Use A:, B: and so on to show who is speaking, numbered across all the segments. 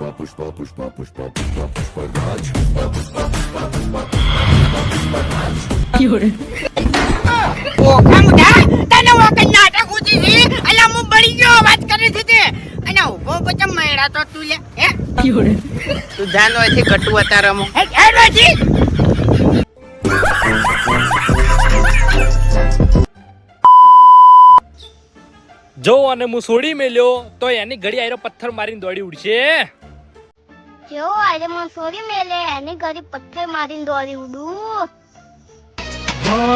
A: પુષ્પા પુષ્પા પુષ્પા પુષ્પા પુષ્પા પુષ્પરાજ પુષ્પા પુષ્પા પુષ્પા પુષ્પા
B: ઓખા મુઢા તને વખત નાટક ઉતી છે અલા હું બળી ગયો વાત કરે છે તે. અને ઊભો પછી મેળા તો તું લે. હે?
C: તું જાનો એથી કટુ હતા રમો
B: હે હે રોજી
D: જો અને હું છોડી મેલ્યો તો એની ઘડી આયરો પથ્થર મારીને દોડી ઉડશે.
E: જો આજે મને સોરી મેલે એની ઘરે પથ્થર મારીને દોડી ઉડું
B: કોણ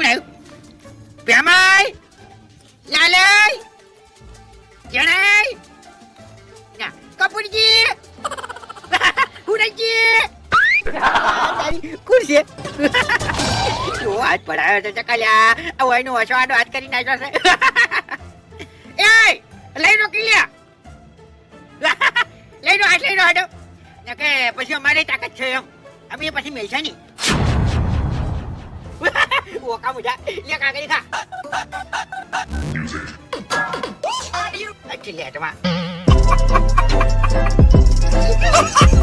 B: આવ્યું ભેમાઈ લાલઈ છે? વાત પડાયો છે ચકલ્યા? આ વયનો આડો હાથ કરી નાખ્યો છે? એ લઈ લો કિલ્યા લઈ લો હાથ લઈ લો આડો કે પછી અમારે તાકાત છે એમ. અમે પછી મેલશે નહીં. ઓકા મુજા લે કાકરી ખા.